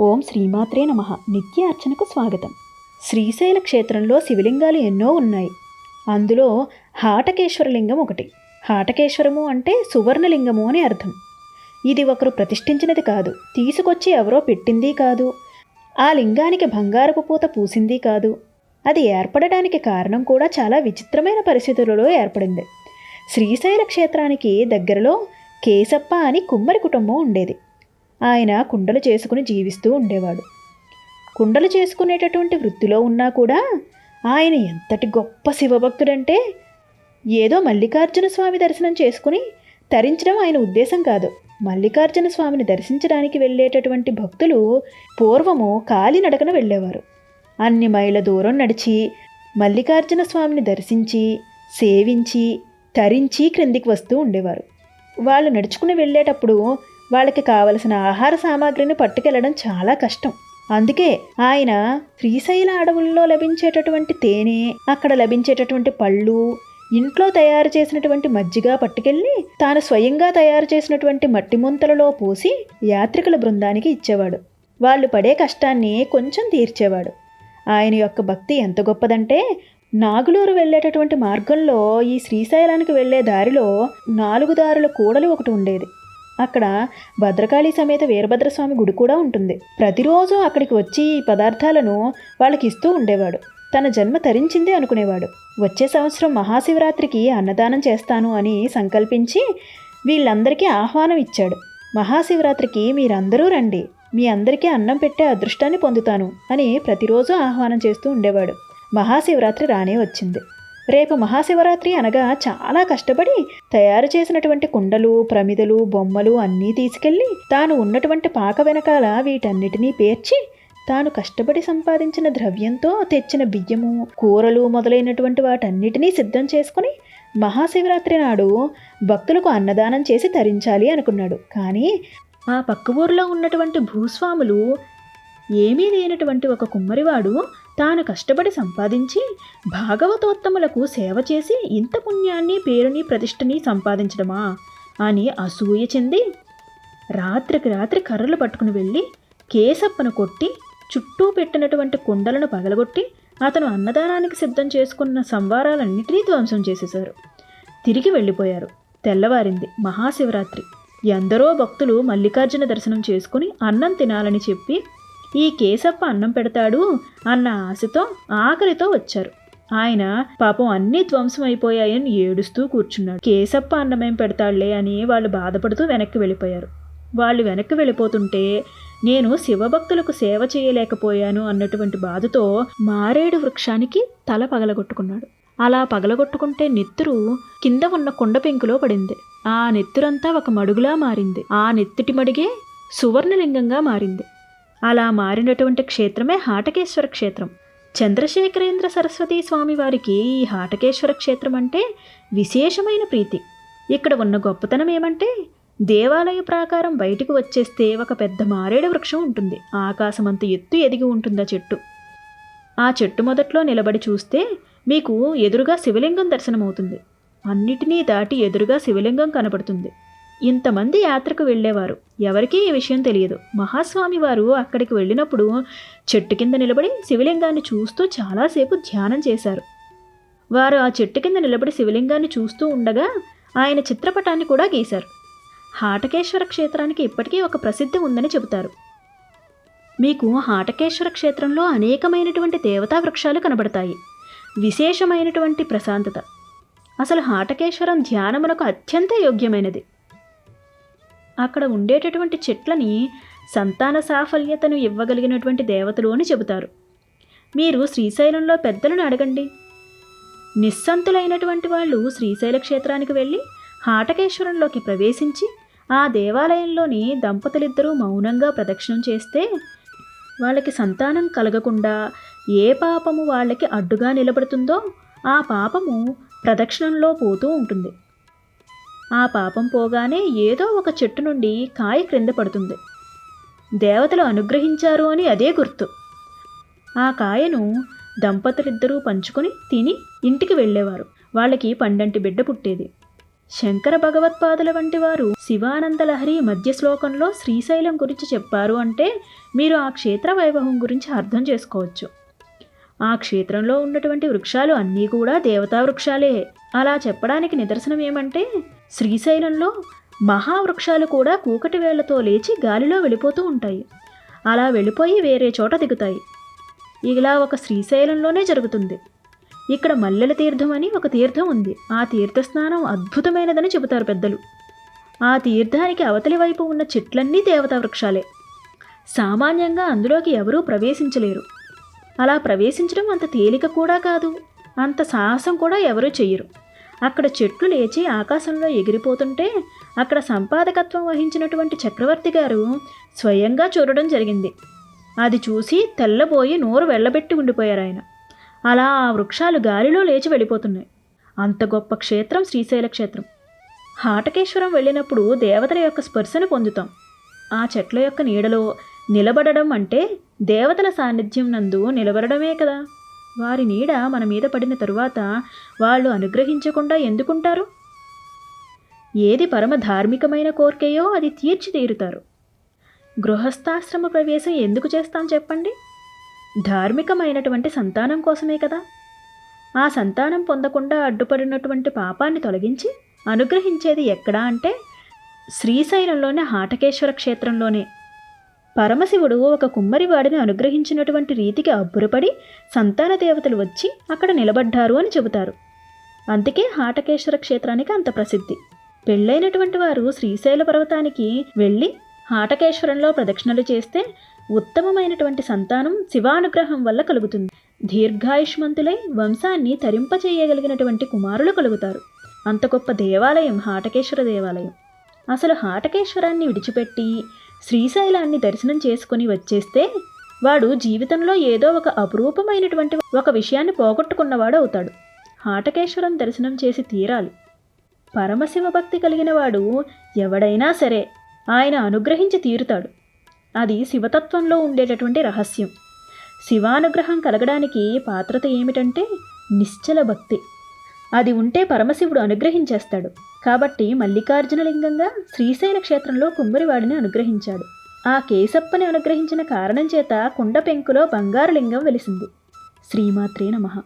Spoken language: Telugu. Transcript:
ఓం శ్రీమాత్రే నమ. నిత్య అర్చనకు స్వాగతం. శ్రీశైల క్షేత్రంలో శివలింగాలు ఎన్నో ఉన్నాయి. అందులో హాటకేశ్వరలింగం ఒకటి. హాటకేశ్వరము అంటే సువర్ణలింగము అని అర్థం. ఇది ఒకరు ప్రతిష్ఠించినది కాదు. తీసుకొచ్చి ఎవరో పెట్టింది కాదు. ఆ లింగానికి బంగారపు పూత పూసింది కాదు. అది ఏర్పడడానికి కారణం కూడా చాలా విచిత్రమైన పరిస్థితులలో ఏర్పడింది. శ్రీశైల క్షేత్రానికి దగ్గరలో కేశప్ప అని కుమ్మరి కుటుంబం ఉండేది. ఆయన కుండలు చేసుకుని జీవిస్తూ ఉండేవాడు. కుండలు చేసుకునేటటువంటి వృత్తిలో ఉన్నా కూడా ఆయన ఎంతటి గొప్ప శివభక్తుడంటే ఏదో మల్లికార్జున స్వామి దర్శనం చేసుకుని తరించడం ఆయన ఉద్దేశం కాదు. మల్లికార్జున స్వామిని దర్శించడానికి వెళ్ళేటటువంటి భక్తులు పూర్వము కాలినడకన వెళ్ళేవారు. అన్ని మైళ్ళ దూరం నడిచి మల్లికార్జున స్వామిని దర్శించి సేవించి తరించి క్రిందికి వస్తూ ఉండేవారు. వాళ్ళు నడుచుకుని వెళ్ళేటప్పుడు వాళ్ళకి కావలసిన ఆహార సామాగ్రిని పట్టుకెళ్ళడం చాలా కష్టం. అందుకే ఆయన శ్రీశైల అడవుల్లో లభించేటటువంటి తేనె అక్కడ లభించేటటువంటి పళ్ళు ఇంట్లో తయారు చేసినటువంటి మజ్జిగ పట్టుకెళ్ళి తాను స్వయంగా తయారు చేసినటువంటి మట్టి ముంతలలో పోసి యాత్రికుల బృందానికి ఇచ్చేవాడు. వాళ్ళు పడే కష్టాన్ని కొంచెం తీర్చేవాడు. ఆయన యొక్క భక్తి ఎంత గొప్పదంటే నాగులూరు వెళ్ళేటటువంటి మార్గంలో ఈ శ్రీశైలానికి వెళ్ళే దారిలో నాలుగు దారుల కూడలు ఒకటి ఉండేది. అక్కడ భద్రకాళి సమేత వీరభద్రస్వామి గుడి కూడా ఉంటుంది. ప్రతిరోజు అక్కడికి వచ్చి ఈ పదార్థాలను వాళ్ళకి ఇస్తూ ఉండేవాడు. తన జన్మ తరించింది అనుకునేవాడు. వచ్చే సంవత్సరం మహాశివరాత్రికి అన్నదానం చేస్తాను అని సంకల్పించి వీళ్ళందరికీ ఆహ్వానం ఇచ్చాడు. మహాశివరాత్రికి మీరందరూ రండి. మీ అందరికీ అన్నం పెట్టే అదృష్టాన్ని పొందుతాను అని ప్రతిరోజు ఆహ్వానం చేస్తూ ఉండేవాడు. మహాశివరాత్రి రానే వచ్చింది. రేపు మహాశివరాత్రి అనగా చాలా కష్టపడి తయారు చేసినటువంటి కుండలు ప్రమిదలు బొమ్మలు అన్నీ తీసుకెళ్ళి తాను ఉన్నటువంటి పాక వెనకాల వీటన్నిటినీ పేర్చి తాను కష్టపడి సంపాదించిన ద్రవ్యంతో తెచ్చిన బియ్యము కూరలు మొదలైనటువంటి వాటన్నిటినీ సిద్ధం చేసుకుని మహాశివరాత్రి నాడు భక్తులకు అన్నదానం చేసి తరించాలి అనుకున్నాడు. కానీ ఆ పక్క ఊర్లో ఉన్నటువంటి భూస్వాములు ఏమీ లేనటువంటి ఒక కుమ్మరివాడు తాను కష్టపడి సంపాదించి భాగవతోత్తములకు సేవ చేసి ఇంత పుణ్యాన్ని పేరుని ప్రతిష్టని సంపాదించడమా? అని అసూయ చెంది రాత్రికి రాత్రి కర్రలు పట్టుకుని వెళ్ళి కేసప్పను కొట్టి చుట్టూ పెట్టినటువంటి కుండలను పగలగొట్టి అతను అన్నదానానికి సిద్ధం చేసుకున్న సంవారాలన్నిటినీ ధ్వంసం చేసేశారు. తిరిగి వెళ్ళిపోయారు. తెల్లవారింది. మహాశివరాత్రి. ఎందరో భక్తులు మల్లికార్జున దర్శనం చేసుకుని అన్నం తినాలని చెప్పి ఈ కేశప్ప అన్నం పెడతాడు అన్న ఆశతో ఆకలితో వచ్చారు. ఆయన పాపం అన్నీ ధ్వంసం అయిపోయాయని ఏడుస్తూ కూర్చున్నాడు. కేశప్ప అన్నమేం పెడతాడులే అని వాళ్ళు బాధపడుతూ వెనక్కి వెళ్ళిపోయారు. వాళ్ళు వెనక్కి వెళ్ళిపోతుంటే నేను శివభక్తులకు సేవ చేయలేకపోయాను అన్నటువంటి బాధతో మారేడు వృక్షానికి తల పగలగొట్టుకున్నాడు. అలా పగలగొట్టుకుంటే నెత్తురు కింద ఉన్న కొండ పెంకులో పడింది. ఆ నెత్తురంతా ఒక మడుగులా మారింది. ఆ నెత్తిటి మడిగే సువర్ణలింగంగా మారింది. అలా మారినటువంటి క్షేత్రమే హాటకేశ్వర క్షేత్రం. చంద్రశేఖరేంద్ర సరస్వతి స్వామి వారికి ఈ హాటకేశ్వర క్షేత్రం అంటే విశేషమైన ప్రీతి. ఇక్కడ ఉన్న గొప్పతనం ఏమంటే దేవాలయ ప్రాకారం బయటకు వచ్చేస్తే ఒక పెద్ద మారేడు వృక్షం ఉంటుంది. ఆకాశమంత ఎత్తు ఎదిగి ఉంటుందా చెట్టు? ఆ చెట్టు మొదట్లో నిలబడి చూస్తే మీకు ఎదురుగా శివలింగం దర్శనమవుతుంది. అన్నిటినీ దాటి ఎదురుగా శివలింగం కనపడుతుంది ఇంతమంది యాత్రకు వెళ్ళేవారు. ఎవరికీ ఈ విషయం తెలియదు. మహాస్వామి వారు అక్కడికి వెళ్ళినప్పుడు చెట్టు కింద నిలబడి శివలింగాన్ని చూస్తూ చాలాసేపు ధ్యానం చేశారు. వారు ఆ చెట్టు కింద నిలబడి శివలింగాన్ని చూస్తూ ఉండగా ఆయన చిత్రపటాన్ని కూడా గీశారు. హాటకేశ్వర క్షేత్రానికి ఇప్పటికీ ఒక ప్రసిద్ధి ఉందని చెబుతారు. మీకు హాటకేశ్వర క్షేత్రంలో అనేకమైనటువంటి దేవతా వృక్షాలు కనబడతాయి. విశేషమైనటువంటి ప్రశాంతత. అసలు హాటకేశ్వరం ధ్యానమునకు అత్యంత యోగ్యమైనది. అక్కడ ఉండేటటువంటి చెట్లని సంతాన సాఫల్యతను ఇవ్వగలిగినటువంటి దేవతలు అని చెబుతారు. మీరు శ్రీశైలంలో పెద్దలను అడగండి. నిస్సంతులైనటువంటి వాళ్ళు శ్రీశైల క్షేత్రానికి వెళ్ళి హాటకేశ్వరంలోకి ప్రవేశించి ఆ దేవాలయంలోని దంపతులిద్దరూ మౌనంగా ప్రదక్షిణం చేస్తే వాళ్ళకి సంతానం కలగకుండా ఏ పాపము వాళ్ళకి అడ్డుగా నిలబడుతుందో ఆ పాపము ప్రదక్షిణంలో పోతూ ఉంటుంది. ఆ పాపం పోగానే ఏదో ఒక చెట్టు నుండి కాయ క్రింద పడుతుంది. దేవతలు అనుగ్రహించారు అని అదే గుర్తు. ఆ కాయను దంపతులిద్దరూ పంచుకొని తిని ఇంటికి వెళ్ళేవారు. వాళ్ళకి పండంటి బిడ్డ పుట్టేది. శంకర భగవత్పాదుల వంటి వారు శివానందలహరి మధ్య శ్లోకంలో శ్రీశైలం గురించి చెప్పారు అంటే మీరు ఆ క్షేత్ర వైభవం గురించి అర్థం చేసుకోవచ్చు. ఆ క్షేత్రంలో ఉన్నటువంటి వృక్షాలు అన్నీ కూడా దేవతా వృక్షాలే. అలా చెప్పడానికి నిదర్శనం ఏమంటే శ్రీశైలంలో మహావృక్షాలు కూడా కూకటి వేళ్ళతో లేచి గాలిలో వెళ్ళిపోతూ ఉంటాయి. అలా వెళ్ళిపోయి వేరే చోట దిగుతాయి. ఇలా ఒక శ్రీశైలంలోనే జరుగుతుంది. ఇక్కడ మల్లెల తీర్థం అని ఒక తీర్థం ఉంది. ఆ తీర్థస్నానం అద్భుతమైనదని చెబుతారు పెద్దలు. ఆ తీర్థానికి అవతలి వైపు ఉన్న చెట్లన్నీ దేవతా వృక్షాలే. సామాన్యంగా అందులోకి ఎవరూ ప్రవేశించలేరు. అలా ప్రవేశించడం అంత తేలిక కూడా కాదు. అంత సాహసం కూడా ఎవరూ చెయ్యరు. అక్కడ చెట్లు లేచి ఆకాశంలో ఎగిరిపోతుంటే అక్కడ సంపాదకత్వం వహించినటువంటి చక్రవర్తి గారు స్వయంగా చూడడం జరిగింది. అది చూసి తెల్లబోయి నోరు వెళ్ళబెట్టి ఉండిపోయారు ఆయన. అలా ఆ వృక్షాలు గాలిలో లేచి వెళ్ళిపోతున్నాయి. అంత గొప్ప క్షేత్రం శ్రీశైల క్షేత్రం. హాటకేశ్వరం వెళ్ళినప్పుడు దేవతల యొక్క స్పర్శను పొందుతాం. ఆ చెట్ల యొక్క నీడలో నిలబడడం అంటే దేవతల సాన్నిధ్యం నందు నిలబడడమే కదా. వారి నీడ మన మీద పడిన తరువాత వాళ్ళు అనుగ్రహించకుండా ఎందుకుంటారు? ఏది పరమ ధార్మికమైన కోరికయో అది తీర్చి తీరుతారు గృహస్థాశ్రమ ప్రవేశం ఎందుకు చేస్తాం చెప్పండి? ధార్మికమైనటువంటి సంతానం కోసమే కదా. ఆ సంతానం పొందకుండా అడ్డుపడినటువంటి పాపాన్ని తొలగించి అనుగ్రహించేది ఎక్కడా అంటే శ్రీశైలంలోని హాటకేశ్వర క్షేత్రంలోనే. పరమశివుడు ఒక కుమ్మరివాడిని అనుగ్రహించినటువంటి రీతికి అబ్బురపడి సంతాన దేవతలు వచ్చి అక్కడ నిలబడ్డారు అని చెబుతారు. అందుకే హాటకేశ్వర క్షేత్రానికి అంత ప్రసిద్ధి. పెళ్ళైనటువంటి వారు శ్రీశైల పర్వతానికి వెళ్ళి హాటకేశ్వరంలో ప్రదక్షిణలు చేస్తే ఉత్తమమైనటువంటి సంతానం శివానుగ్రహం వల్ల కలుగుతుంది. దీర్ఘాయుష్మంతులై వంశాన్ని తరింపచేయగలిగినటువంటి కుమారులు కలుగుతారు. అంత గొప్ప దేవాలయం హాటకేశ్వర దేవాలయం. అసలు హాటకేశ్వరాన్ని విడిచిపెట్టి శ్రీశైలాన్ని దర్శనం చేసుకుని వచ్చేస్తే వాడు జీవితంలో ఏదో ఒక అపురూపమైనటువంటి ఒక విషయాన్ని పోగొట్టుకున్నవాడు అవుతాడు. హాటకేశ్వరం దర్శనం చేసి తీరాలి. పరమశివ భక్తి కలిగిన వాడు ఎవడైనా సరే ఆయన అనుగ్రహించి తీరుతాడు. అది శివతత్వంలో ఉండేటటువంటి రహస్యం. శివానుగ్రహం కలగడానికి పాత్రత ఏమిటంటే నిశ్చల భక్తి. అది ఉంటే పరమశివుడు అనుగ్రహించేస్తాడు. కాబట్టి మల్లికార్జున లింగంగా శ్రీశైల క్షేత్రంలో కుమ్మరివాడిని అనుగ్రహించాడు. ఆ కేశప్పని అనుగ్రహించిన కారణం చేత కుండ పెంకులో బంగారు లింగం వెలిసింది. శ్రీమాత్రే నమః.